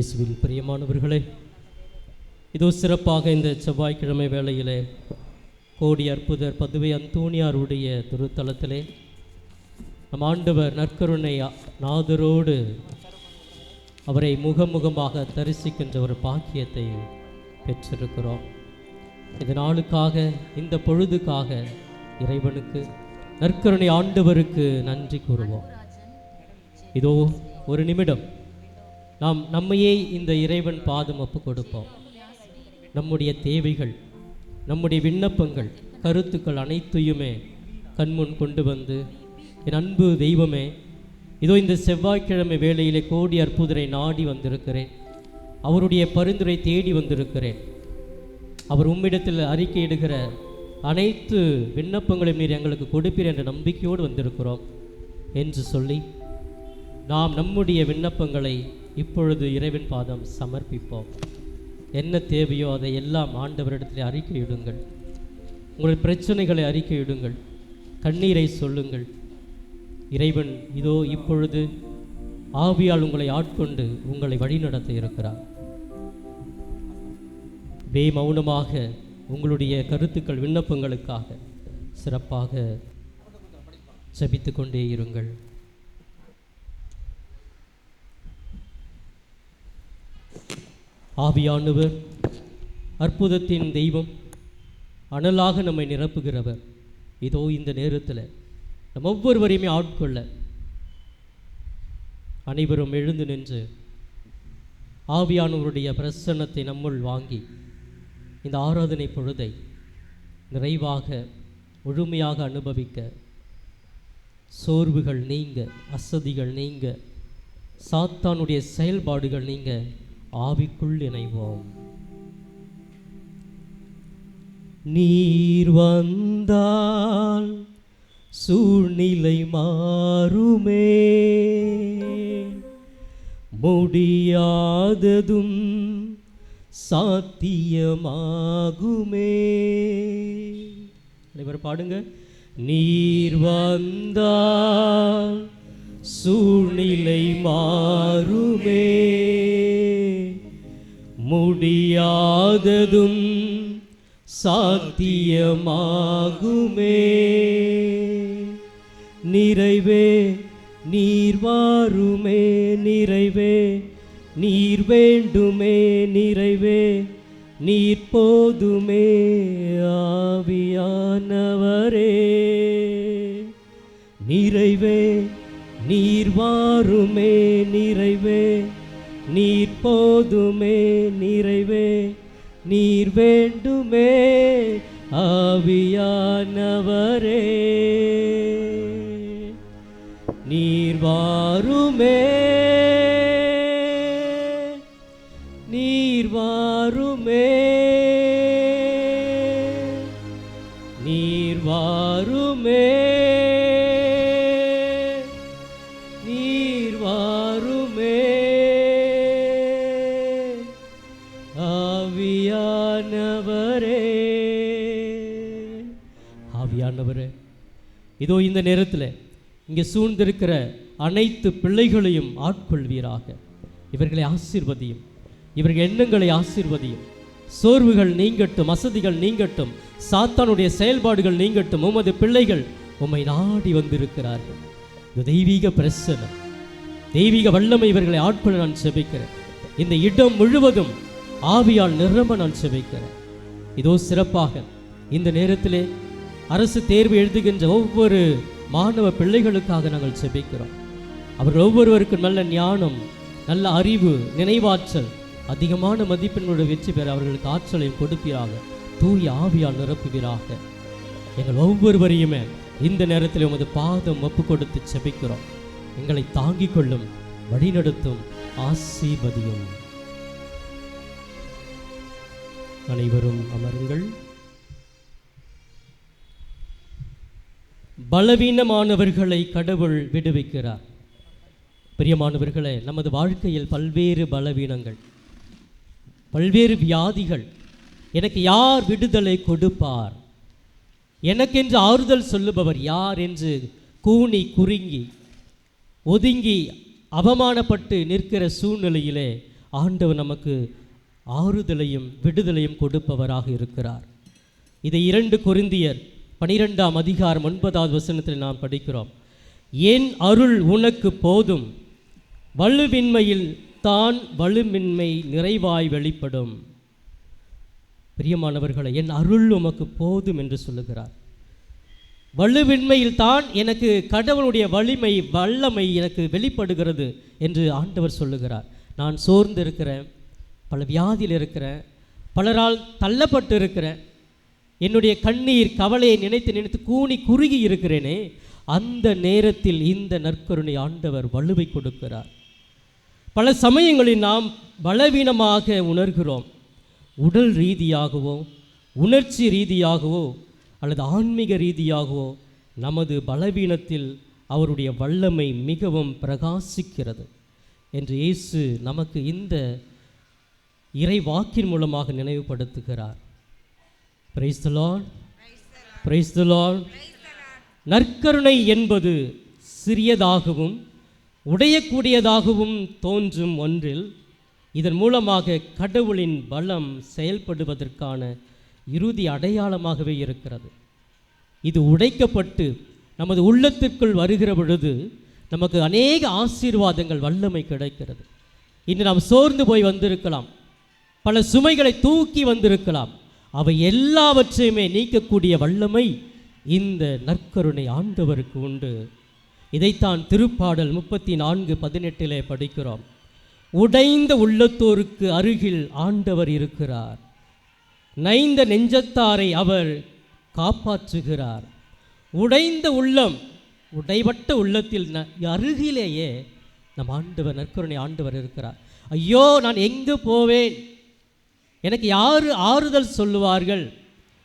இயேசுவில் பிரியமானவர்களே இதோ சிறப்பாக இந்த செவ்வாய்க்கிழமை வேளையிலே கோடி அற்புதர் பதுவை அந்தோணியாருடைய திருத்தலத்திலே நம் ஆண்டவர் நற்கருணை நாதரோடு அவரை முகமுகமாக தரிசிக்கின்ற ஒரு பாக்கியத்தை பெற்றிருக்கிறோம். இந்த நாளுக்காக இந்த பொழுதுக்காக இறைவனுக்கு நற்கருணை ஆண்டவருக்கு நன்றி கூறுவோம். இதோ ஒரு நிமிடம். நாம் நம்மையே இந்த இறைவன் பாதம் ஒப்பு கொடுப்போம். நம்முடைய தேவைகள் நம்முடைய விண்ணப்பங்கள் கருத்துக்கள் அனைத்தையுமே கண்முன் கொண்டு வந்து என் அன்பு தெய்வமே இதோ இந்த செவ்வாய்க்கிழமை வேளையிலே கோடி அற்புதரை நாடி வந்திருக்கிறேன். அவருடைய பரிந்துரை தேடி வந்திருக்கிறேன். அவர் உம்மிடத்தில் அறிக்கையிடுகிற அனைத்து விண்ணப்பங்களையும் நீர் எங்களுக்கு கொடுப்பீர் என்ற நம்பிக்கையோடு வந்திருக்கிறோம். என்று சொல்லி நாம் நம்முடைய விண்ணப்பங்களை இப்பொழுது இறைவன் பாதம் சமர்ப்பிப்போம். என்ன தேவையோ அதை எல்லாம் ஆண்டவரிடத்தில் அறிக்கையிடுங்கள் உங்கள் பிரச்சனைகளை அறிக்கையிடுங்கள் கண்ணீரை சொல்லுங்கள். இறைவன் இதோ இப்பொழுது ஆவியால் உங்களை ஆட்கொண்டு உங்களை வழிநடத்த இருக்கிறார். வே மௌனமாக உங்களுடைய கருத்துக்கள் விண்ணப்பங்களுக்காக சிறப்பாக ஜெபித்து கொண்டே இருங்கள். ஆவியானவர் அற்புதத்தின் தெய்வம் அனலாக நம்மை நிரப்புகிறவர். இதோ இந்த நேரத்தில் நம் ஒவ்வொருவரையுமே ஆட்கொள்ள அனைவரும் எழுந்து நின்று ஆவியானவருடைய பிரசன்னத்தை நம்முள் வாங்கி இந்த ஆராதனை பொழுதை நிறைவாக முழுமையாக அனுபவிக்க சோர்வுகள் நீங்க அசதிகள் நீங்க சாத்தானுடைய செயல்பாடுகள் நீங்க ஆவிக்குள் இணைவோம். நீர் வந்தால் சூழ்நிலை மாறுமே. முடியாததும் சாத்தியமாகுமே. அனைவர் பாடுங்க. நீர் வந்தால் சூழ்நிலை மாறுமே. முடியாததும் சாத்தியமாகுமே. நிறைவே நீர்வாருமே நிறைவே நீர் வேண்டுமே நிறைவே நீர் போதுமே ஆவியானவரே. நிறைவே நீர்வாருமே நிறைவே நீர் போதுமே நிறைவே நீர் வேண்டுமே ஆவியானவரே. நீர் வாருமே இதோ இந்த நேரத்தில் இங்கே சூழ்ந்திருக்கிற அனைத்து பிள்ளைகளையும் ஆட்கொள்வீராக. இவர்களை ஆசீர்வதியும். இவர்கள் எண்ணங்களை ஆசீர்வதியும். சோர்வுகள் நீங்கட்டும் வசதிகள் நீங்கட்டும் சாத்தானுடைய செயல்பாடுகள் நீங்கட்டும் உமது பிள்ளைகள் உம்மை நாடி வந்திருக்கிறார்கள். இந்த தெய்வீக பிரசனம். தெய்வீக வல்லமை இவர்களை ஆட்கொள்ள நான் செபிக்கிறேன். இந்த இடம் முழுவதும் ஆவியால் நிரம்ப நான் செபிக்கிறேன். இதோ சிறப்பாக இந்த நேரத்திலே அரசு தேர்வு எழுதுகின்ற ஒவ்வொரு மாணவ பிள்ளைகளுக்காக நாங்கள் செபிக்கிறோம். அவர்கள் ஒவ்வொருவருக்கும் நல்ல ஞானம் நல்ல அறிவு நினைவாற்றல் அதிகமான மதிப்பெண்களோட வெற்றி பெற அவர்களுக்கு ஆற்றலையும் கொடுப்பீராக. தூய ஆவியால் நிரப்புவீராக. எங்கள் ஒவ்வொருவரையுமே இந்த நேரத்தில் உமது பாதம் ஒப்பு கொடுத்து செபிக்கிறோம். எங்களை தாங்கிக் கொள்ளும் வழிநடத்தும் ஆசீபதியும் அனைவரும் அமருங்கள். பலவீனமானவர்களை கடவுள் விடுவிக்கிறார். பிரியமானவர்களே நமது வாழ்க்கையில் பல்வேறு பலவீனங்கள் பல்வேறு வியாதிகள். எனக்கு யார் விடுதலை கொடுப்பார்? எனக்கென்று ஆறுதல் சொல்லுபவர் யார் என்று கூனி குறுங்கி ஒதுங்கி அவமானப்பட்டு நிற்கிற சூழ்நிலையிலே ஆண்டவர் நமக்கு ஆறுதலையும் விடுதலையும் கொடுப்பவராக இருக்கிறார். இதை இரண்டு குருந்தியர் பனிரெண்டாம் அதிகாரம் ஒன்பதாவது வசனத்தில் நாம் படிக்கிறோம். என் அருள் உனக்கு போதும். வலுவின்மையில் தான் வலுமின்மை நிறைவாய் வெளிப்படும். பிரியமானவர்களை என் அருள் உமக்கு போதும் என்று சொல்லுகிறார். வலுவின்மையில் தான் எனக்கு கடவுளுடைய வலிமை வல்லமை எனக்கு வெளிப்படுகிறது என்று ஆண்டவர் சொல்லுகிறார். நான் சோர்ந்து இருக்கிறேன் பல வியாதியில் இருக்கிறேன் பலரால் தள்ளப்பட்டு இருக்கிறேன் என்னுடைய கண்ணீர் கவலையை நினைத்து நினைத்து கூனி குறுகி இருக்கிறேனே அந்த நேரத்தில் இந்த நற்கருணை ஆண்டவர் வலுவை கொடுக்கிறார். பல சமயங்களில் நாம் பலவீனமாக உணர்கிறோம். உடல் ரீதியாகவோ உணர்ச்சி ரீதியாகவோ அல்லது ஆன்மீக ரீதியாகவோ நமது பலவீனத்தில் அவருடைய வல்லமை மிகவும் பிரகாசிக்கிறது என்று இயேசு நமக்கு இந்த இறை வாக்கின் மூலமாக நினைவுபடுத்துகிறார். பிரைஸ் லார்ட் பிரைஸ் லார்ட் நற்கருணை என்பது சிறியதாகவும் உடையக்கூடியதாகவும் தோன்றும் ஒன்றில் இதன் மூலமாக கடவுளின் பலம் செயல்படுவதற்கான இறுதி அடையாளமாகவே இருக்கிறது. இது உடைக்கப்பட்டு நமது உள்ளத்திற்குள் வருகிற பொழுது நமக்கு அநேக ஆசீர்வாதங்கள் வல்லமை கிடைக்கிறது. இன்று நாம் சோர்ந்து போய் வந்திருக்கலாம். பல சுமைகளை தூக்கி வந்திருக்கலாம். அவை எல்லாவற்றையுமே நீக்கக்கூடிய வல்லமை இந்த நற்கருணை ஆண்டவருக்கு உண்டு. இதைத்தான் திருப்பாடல் முப்பத்தி நான்கு பதினெட்டிலே படிக்கிறோம். உடைந்த உள்ளத்தோருக்கு அருகில் ஆண்டவர் இருக்கிறார். நைந்த நெஞ்சத்தாரை அவர் காப்பாற்றுகிறார். உடைந்த உள்ளம் உடைபட்ட உள்ளத்தில் ந- அருகிலேயே நம் ஆண்டவர் நற்கருணை ஆண்டவர் இருக்கிறார். ஐயோ நான் எங்கு போவேன்? எனக்கு யார் ஆறுதல் சொல்லுவார்கள்?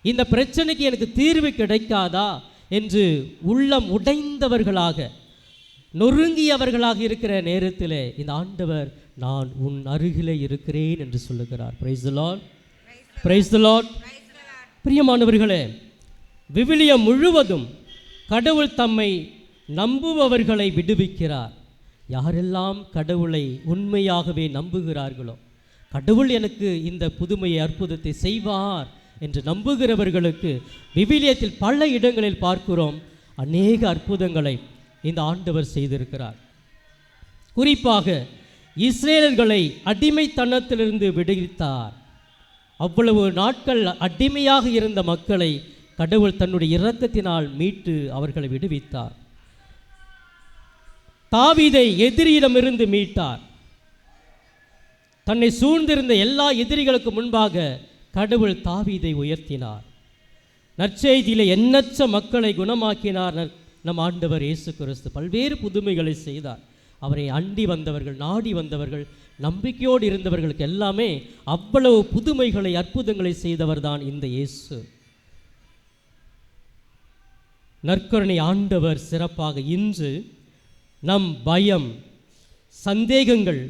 இந்த பிரச்சனைக்கு எனக்கு தீர்வு கிடைக்காதா? என்று உள்ளம் உடைந்தவர்களாக நொறுங்கியவர்களாக இருக்கிற நேரத்தில் இந்த ஆண்டவர் நான் உன் அருகிலே இருக்கிறேன் என்று சொல்லுகிறார். பிரைஸ் த பிரைஸ் பிரியமானவர்களே விவிலியம் முழுவதும் கடவுள் தம்மை நம்புபவர்களை விடுவிக்கிறார். யாரெல்லாம் கடவுளை உண்மையாகவே நம்புகிறார்களோ கடவுள் எனக்கு இந்த புதுமையை அற்புதத்தை செய்வார் என்று நம்புகிறவர்களுக்கு விவிலியத்தில் பல இடங்களில் பார்க்கிறோம். அநேக அற்புதங்களை இந்த ஆண்டவர் செய்திருக்கிறார். குறிப்பாக இஸ்ரேலர்களை அடிமைத்தனத்திலிருந்து விடுவித்தார். அவ்வளவு நாட்கள் அடிமையாக இருந்த மக்களை கடவுள் தன்னுடைய இரக்கத்தினால் மீட்டு அவர்களை விடுவித்தார். தாவிதை எதிரியிடமிருந்து மீட்டார். தன்னை சூழ்ந்திருந்த எல்லா எதிரிகளுக்கு முன்பாக கடவுள் தாவீதை உயர்த்தினார். நற்செய்தியில் எண்ணற்ற மக்களை குணமாக்கினார் நம் ஆண்டவர் இயேசு கிறிஸ்து. பல்வேறு புதுமைகளை செய்தார். அவரை அண்டி வந்தவர்கள் நாடி வந்தவர்கள் நம்பிக்கையோடு இருந்தவர்களுக்கு எல்லாமே அவ்வளவு புதுமைகளை அற்புதங்களை செய்தவர்தான் இந்த இயேசு. நற்கருணை ஆண்டவர் சிறப்பாக இன்று நம் பயம் சந்தேகங்கள்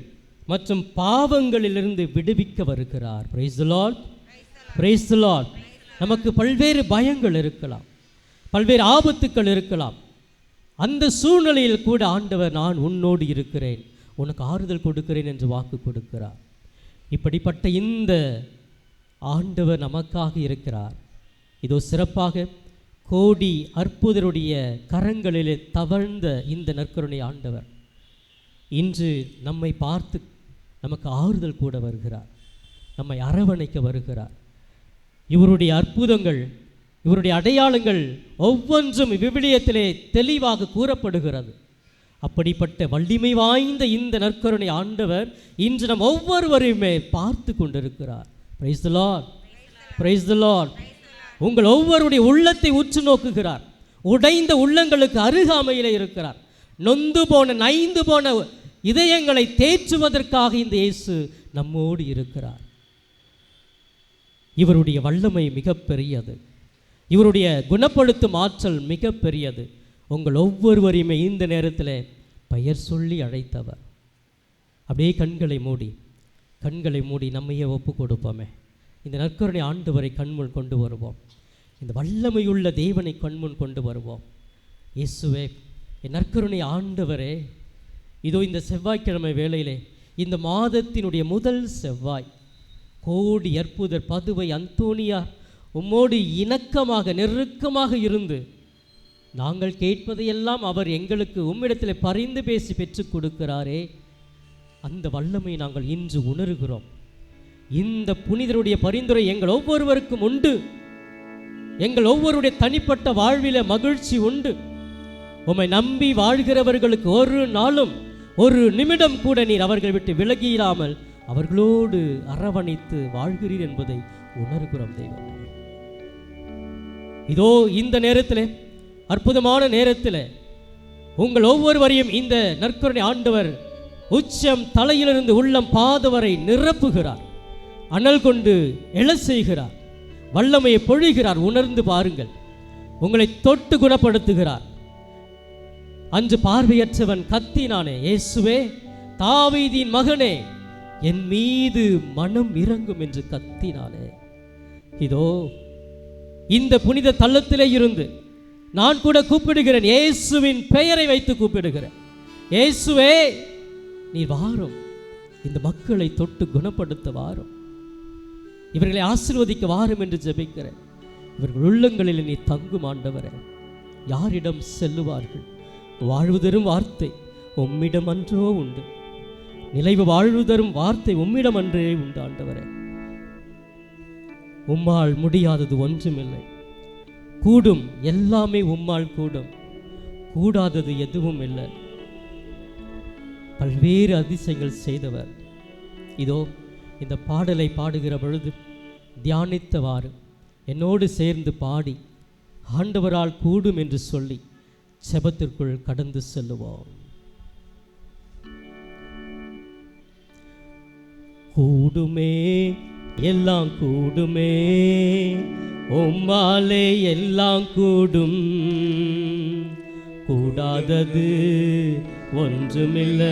மற்றும் பாவங்களிலிருந்து விடுவிக்க வருகிறார். பிரைஸ் லார்ட் பிரைஸ் நமக்கு பல்வேறு பயங்கள் இருக்கலாம். பல்வேறு ஆபத்துக்கள் இருக்கலாம். அந்த சூழ்நிலையில் கூட ஆண்டவர் நான் உன்னோடு இருக்கிறேன். உனக்கு ஆறுதல் கொடுக்கிறேன் என்று வாக்கு கொடுக்கிறார். இப்படிப்பட்ட இந்த ஆண்டவர் நமக்காக இருக்கிறார். இதோ சிறப்பாக கோடி அற்புதருடைய கரங்களிலே தவழ்ந்த இந்த நற்கருணை ஆண்டவர். இன்று நம்மை பார்த்து நமக்கு ஆறுதல் கூட வருகிறார். நம்மை அரவணைக்க வருகிறார். இவருடைய அற்புதங்கள் இவருடைய அடையாளங்கள் ஒவ்வொன்றும் விவிலியத்திலே தெளிவாக கூறப்படுகிறது. அப்படிப்பட்ட வள்ளிமை வாய்ந்த இந்த நற்கருணை ஆண்டவர் இன்று நம் ஒவ்வொருவரையுமே பார்த்து கொண்டிருக்கிறார். Praise the lord praise the lord உங்கள் ஒவ்வொருடைய உள்ளத்தை உற்று நோக்குகிறார். உடைந்த உள்ளங்களுக்கு அருகாமையிலே இருக்கிறார். நொந்து போன நைந்து போன இதயங்களை தேற்றுவதற்காக இந்த இயேசு நம்மோடு இருக்கிறார். இவருடைய வல்லமை மிகப்பெரியது. இவருடைய குணப்படுத்தும் ஆற்றல் மிகப்பெரியது. உங்கள் ஒவ்வொருவரையுமே இந்த நேரத்தில் பெயர் சொல்லி அழைத்தவர். அப்படியே கண்களை மூடி கண்களை மூடி நம்மையே ஒப்பு கொடுப்போமே. இந்த நற்கருணை ஆண்டவரை கண்முன் கொண்டு வருவோம். இந்த வல்லமையுள்ள தேவனை கண்முன் கொண்டு வருவோம். இயேசுவே என் நற்கருணை ஆண்டவரே இதோ இந்த செவ்வாய்க்கிழமை வேளையிலே இந்த மாதத்தினுடைய முதல் செவ்வாய். கோடி அற்புதர் பதுவை அந்தோனியா உம்மோடு இணக்கமாக நெருக்கமாக இருந்து நாங்கள் கேட்பதையெல்லாம் அவர் எங்களுக்கு உம்மிடத்தில் பரிந்து பேசி பெற்றுக் கொடுக்கிறாரே. அந்த வல்லமை நாங்கள் இன்று உணர்கிறோம். இந்த புனிதருடைய பரிந்துரை எங்கள் ஒவ்வொருவருக்கும் உண்டு. எங்கள் ஒவ்வொருடைய தனிப்பட்ட வாழ்வில மகிழ்ச்சி உண்டு. உம்மை நம்பி வாழ்கிறவர்களுக்கு ஒரு நாளும் ஒரு நிமிடம் கூட நீர் அவர்கள் விட்டு விலகியிராமல் அவர்களோடு அரவணைத்து வாழ்கிறீர் என்பதை உணர்கிறோம் தெய்வம். இதோ இந்த நேரத்தில் அற்புதமான நேரத்தில் உங்கள் ஒவ்வொருவரையும் இந்த நற்கருணை ஆண்டவர் உச்சம் தலையிலிருந்து உள்ளம் பாதவரை நிரப்புகிறார். அனல் கொண்டு எழ செய்கிறார். வல்லமையை பொழிகிறார். உணர்ந்து பாருங்கள். உங்களை தொட்டு குணப்படுத்துகிறார். அன்று பார்வையற்றவன் கத்தினானே இயேசுவே தாவீதின் மகனே என் மீது மனம் இறங்கும் என்று கத்தினானே. இதோ இந்த புனித தள்ளத்திலே இருந்து நான் கூட கூப்பிடுகிறேன். இயேசுவின் பெயரை வைத்து கூப்பிடுகிறேன். இயேசுவே நீ வாரும். இந்த மக்களை தொட்டு குணப்படுத்த வாரும். இவர்களை ஆசீர்வதிக்க வாரும் என்று ஜெபிக்கிறேன். இவர்கள் உள்ளங்களில் நீ தங்கும் ஆண்டவரே. யாரிடம் செல்லுவார்கள்? வாழ்வு தரும் வார்த்தை உம்மிடம் அன்றோ உண்டு. நிலைவு வாழ்வு தரும் வார்த்தை உம்மிடம் அன்றே உண்டு ஆண்டவரே. உம்மால் முடியாதது ஒன்றுமில்லை. கூடும் எல்லாமே உம்மால் கூடும். கூடாதது எதுவும் இல்லை. பல்வேறு அதிசயங்கள் செய்தவர். இதோ இந்த பாடலை பாடுகிற பொழுது தியானித்தவாறு என்னோடு சேர்ந்து பாடி ஆண்டவரால் கூடும் என்று சொல்லி செபத்திற்குள் கடந்து செல்லுவோம். கூடுமே எல்லாம் கூடுமே உம்மாலே எல்லாம் கூடும். கூடாதது ஒன்றுமில்ல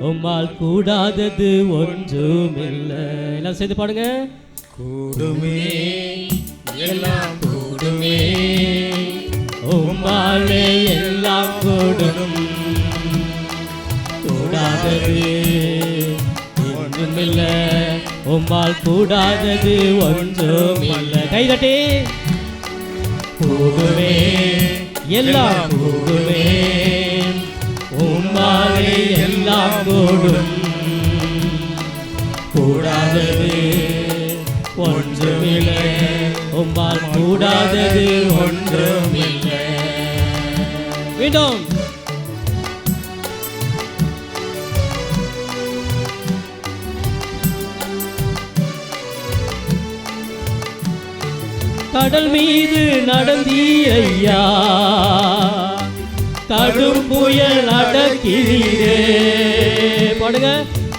உம்மால் கூடாதது ஒன்றுமில்ல. எல்லாம் செய்து பாடுங்க. கூடுமே எல்லாம் உம்மாலே எல்லாம் கூடும் கூடாதது ஒன்றுமில்ல. உம்மால் கூடாதது ஒன்றும் இல்லை கைதட்டி. கூடுமே எல்லாம் கூடுமே. உம்மாலே எல்லாம் கூடும். கூடாதது ஒன்றுமில்லை. உம்மால் கூடாதது ஒன்றுமில்லை. மீண்டும் கடல் மீது நடந்தீரையா கடும் புயல் அடக்கிறீரே பாடுங்க.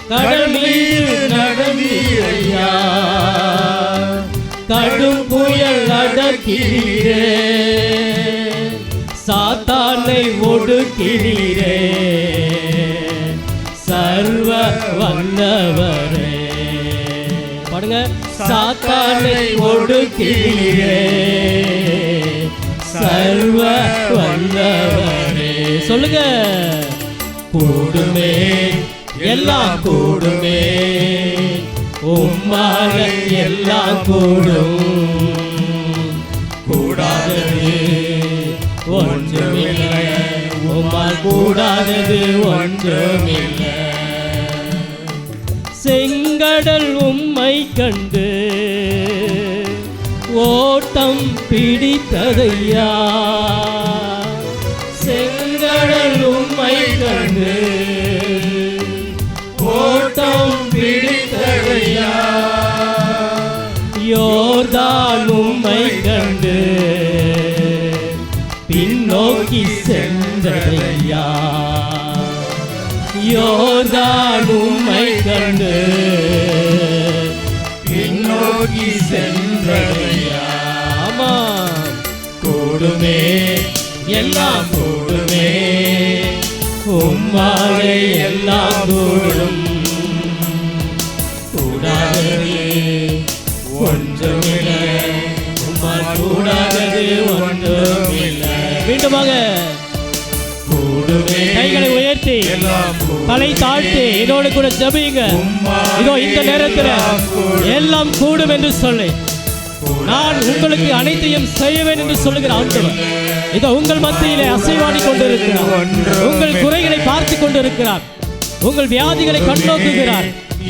கடல் மீது நடந்தீரையா கடும் புயல் அடக்கிறீரே சாத்தானை ஒடுக்கிறீரே சர்வ வல்லவரே. பாடுங்க. சாத்தானை ஒடுக்கிறீரே சர்வ வல்லவரே. சொல்லுங்க. கூடுமே. எல்லாம் கூடுமே. உம்மாக எல்லாம் கூடும். ஒன்றுமில்லை. உம்மால் கூடாதது ஒன்றுமில்லை. செங்கடல் உம்மை கண்டு ஓட்டம் பிடித்ததையா? செங்கடல் உம்மை கண்டு ஓட்டம் பிடித்ததையா? யோர்தான் உம்மை பின்னோக்கி சென்றதையா? யோர்தான் உம்மை கண்டு பின்னோக்கி சென்றதையா? கூடுமே எல்லாம் கூடுமே. உம்மாவை எல்லாம் கூடும். தலை தாழ்த்தி இதோடு கூட ஜபிங்க இதோ இந்த நேரத்தில் எல்லாம் கூடும் என்று சொல்லி. நான் உங்களுக்கு அனைத்தையும் செய்வேன் என்று சொல்லுகிற ஆண்டவர். இதோ உங்கள் மத்தியிலே அசைவாடி கொண்டிருக்கிறார். உங்கள் குறைகளை பார்த்து கொண்டிருக்கிறார். உங்கள் வியாதிகளை கண்ணோக்குகிறார்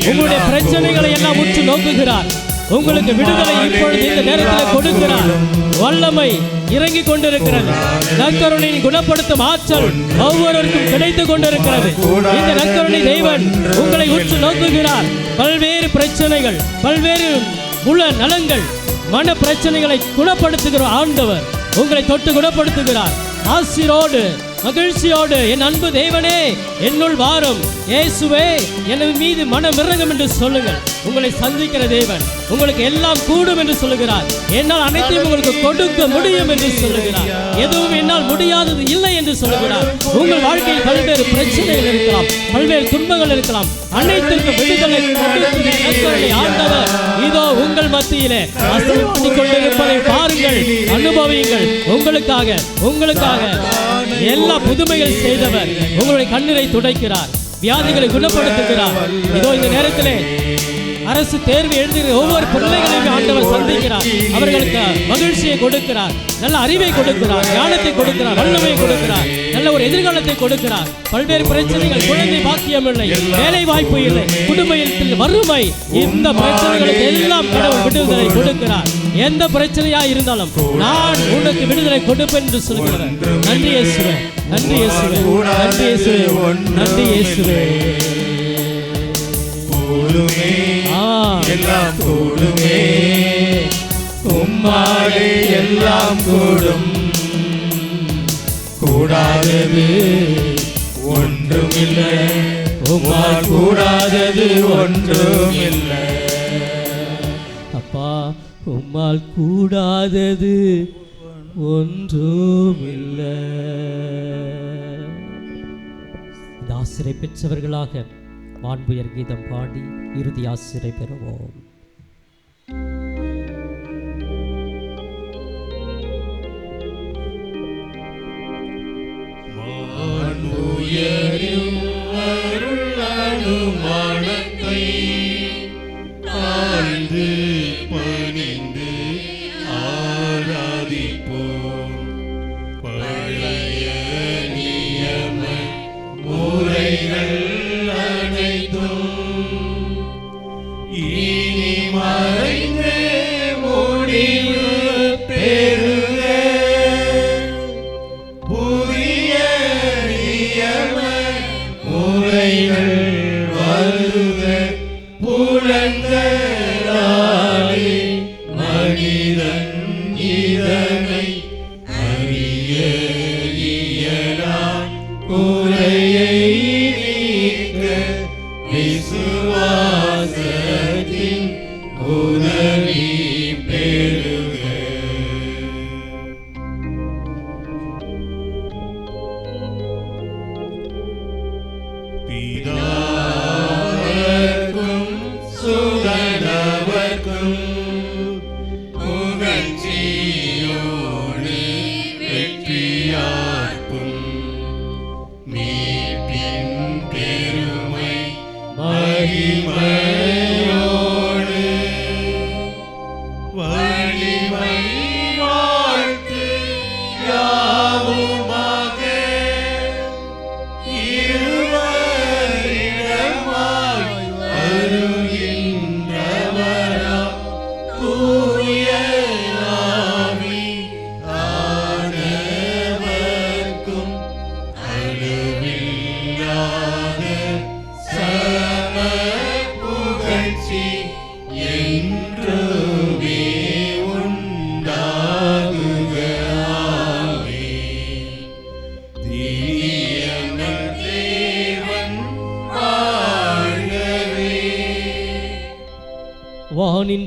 உங்களுடைய பிரச்சனைகளை எல்லாம் உற்று நோக்குகிறார். உங்களுக்கு விடுதலை இப்பொழுது இந்த நேரத்தில் கொடுக்கிறார். வல்லமை இறங்கி கொண்டிருக்கிறது நற்கருணையின் குணப்படுத்தும் ஆற்றல் ஒவ்வொருவருக்கும் கிடைத்து கொண்டிருக்கிறது. இந்த நற்கருணை தெய்வன் உங்களை உற்று நோக்குகிறார். பல்வேறு பிரச்சனைகள் பல்வேறு உள்ள நலங்கள் மன பிரச்சனைகளை குணப்படுத்துகிற ஆண்டவர் உங்களை தொட்டு குணப்படுத்துகிறார். ஆசிரோடு மகிழ்ச்சியோடு என் அன்பு தேவனே என்னுள் வாரும். இயேசுவே எனது மீது மனம் இறங்கும் என்று சொல்லுங்கள். உங்களை சந்திக்கிற தேவன் உங்களுக்கு எல்லாம் கூடும் என்று சொல்லுகிறார். என்னால் அனைத்தையும் உங்களுக்கு கொடுக்க முடியும் என்று சொல்லுகிறார். எதுவும் என்னால் முடியாதது இல்லை என்று சொல்லுகிறார். உங்கள் வாழ்க்கையில் பல்வேறு பிரச்சனைகள் இருக்கலாம் பல்வேறு துன்பங்கள் இருக்கலாம். அனைத்திற்கும் விடுதலை ஆண்டவர் இதோ உங்கள் மத்தியிலே அசைவாடி கொண்டிருப்பதை பாருங்கள் அனுபவியுங்கள். உங்களுக்காக உங்களுக்காக எல்லா புதுமைகள் செய்தவர் உங்களுடைய கண்ணீரை துடைக்கிறார் வியாதிகளை குணப்படுத்துகிறார். இதோ இந்த நேரத்திலே அரசு தேர்வு எழுதுகிற ஒவ்வொரு பிள்ளைகளையும் ஆண்டவர் சந்திக்கிறார். அவர்களுக்கு மகிழ்ச்சியை கொடுக்கிறார். நல்ல அறிவை கொடுக்கிறார். ஞானத்தை கொடுக்கிறார். வல்லமையை கொடுக்கிறார். நல்ல ஒரு எதிர்காலத்தை கொடுக்கிறார். பல்வேறு பிரச்சனைகள் குழந்தை பாக்கியம் இல்லை. வேலை வாய்ப்பு இல்லை. குடும்பத்தில் வறுமை. இந்த பிரச்சனைகளுக்கு எல்லாம் கடவுள் விடுதலை கொடுக்கிறார். எந்த பிரச்சனையா இருந்தாலும் நான் உனக்கு விடுதலை கொடுப்பேன் என்று சொல்கிறேன் நன்றி இயேசுவே. நன்றி இயேசுவே. நன்றி இயேசுவே. நன்றி இயேசுவே. கூடுமே. எல்லாம் கூடுமே. உம்மாலே எல்லாம் கூடும். கூடாதது ஒன்றுமில்லை. உம்மால் கூடாதது ஒன்றுமில்லை. அப்பா உம்மால் கூடாதது ஒன்றுமில்லை. ஆசிரியை பெற்றவர்களாக மாண்புயர் கீதம் பாடி இறுதி ஆசிரை பெறுவோம்.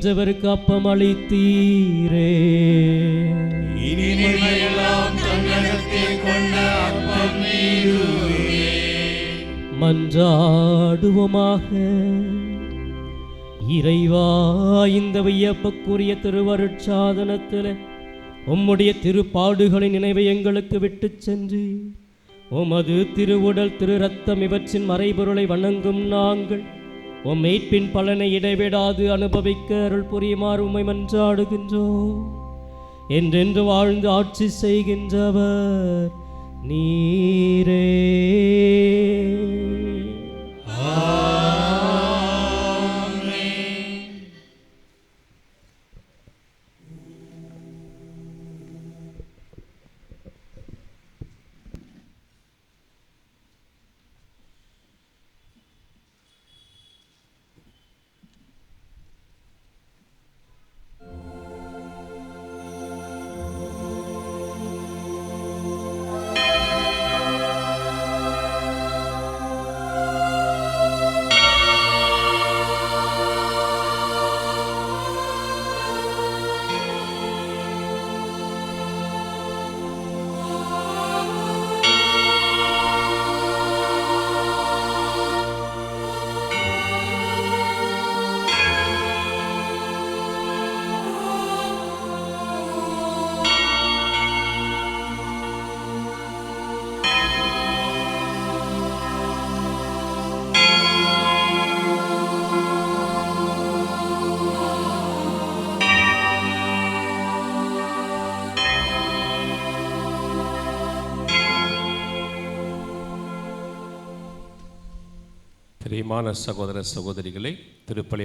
வானின்றவருக்கு அப்பம் அளித்தீரே மன்றாடுவோமாக. இறைவா இந்த வியப்புக்குரிய திருவருட்சாதனத்தில் உம்முடைய திருப்பாடுகளின் நினைவை எங்களுக்கு விட்டுச் சென்று உமது திருவுடல் திரு ரத்தம் இவற்றின் மறைபொருளை வணங்கும் நாங்கள் உம் மீட்பின் பலனை இடைவிடாது அனுபவிக்க அருள் புரியுமாறு உம்மை மன்றாடுகின்றோம். என்றென்று வாழ்ந்து ஆட்சி செய்கின்றவர் நீரே. பிரியமான சகோதர சகோதரிகளை திருப்பலி